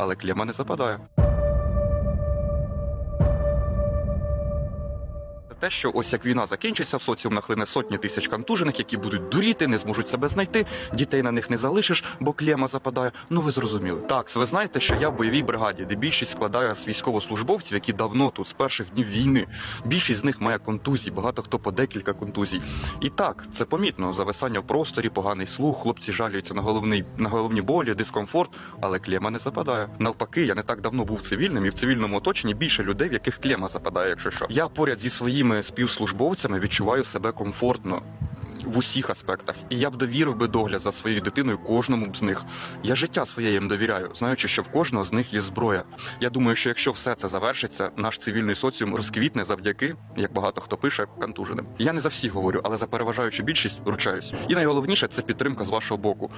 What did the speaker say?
але клема не западає. Те, що ось як війна закінчиться, в соціум нахлине сотні тисяч контужених, які будуть дуріти, не зможуть себе знайти, дітей на них не залишиш, бо клема западає. Ну ви зрозуміли. Так, ви знаєте, що я в бойовій бригаді, де більшість складає з військовослужбовців, які давно тут з перших днів війни. Більшість з них має контузії, багато хто по декілька контузій. І так, це помітно. Зависання в просторі, поганий слух, хлопці жалюються на головний на головні болі, дискомфорт, але клема не западає. Навпаки, я не так давно був цивільним, і в цивільному оточенні більше людей, в яких клема западає, якщо що. Я поряд зі своїми співслужбовцями відчуваю себе комфортно. В усіх аспектах, і я б довірив би догляд за своєю дитиною кожному б з них. Я життя своє їм довіряю, знаючи, що в кожного з них є зброя. Я думаю, що якщо все це завершиться, наш цивільний соціум розквітне завдяки, як багато хто пише, контуженим. Я не за всіх говорю, але за переважаючу більшість ручаюсь. І найголовніше це підтримка з вашого боку.